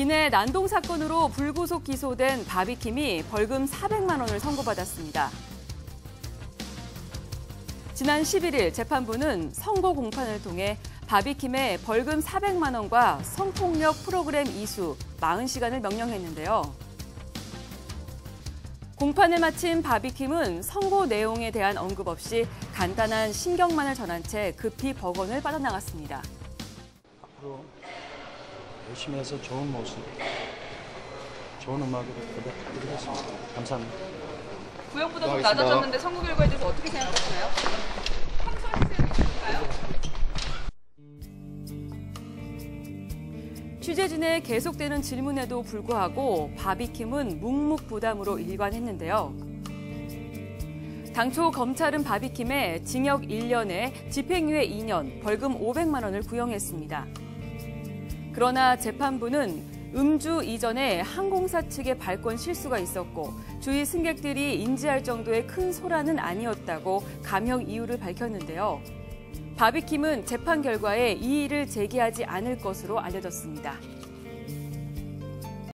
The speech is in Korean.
기내 난동 사건으로 불구속 기소된 바비킴이 벌금 400만 원을 선고받았습니다. 지난 11일 재판부는 선고 공판을 통해 바비킴의 벌금 400만 원과 성폭력 프로그램 이수 40시간을 명령했는데요. 공판을 마친 바비킴은 선고 내용에 대한 언급 없이 간단한 신경만을 전한 채 급히 법원을 빠져나갔습니다. 앞으로 열심히 해서 좋은 모습, 좋은 음악으로 보답드리겠습니다. 감사합니다. 구형보다 좀 낮아졌는데 선고 결과에 대해서 어떻게 생각하시나요? 취재진의 계속되는 질문에도 불구하고 바비킴은 묵묵부담으로 일관했는데요. 당초 검찰은 바비킴에 징역 1년에 집행유예 2년, 벌금 500만 원을 구형했습니다. 그러나 재판부는 음주 이전에 항공사 측의 발권 실수가 있었고 주위 승객들이 인지할 정도의 큰 소란은 아니었다고 감형 이유를 밝혔는데요. 바비킴은 재판 결과에 이의를 제기하지 않을 것으로 알려졌습니다.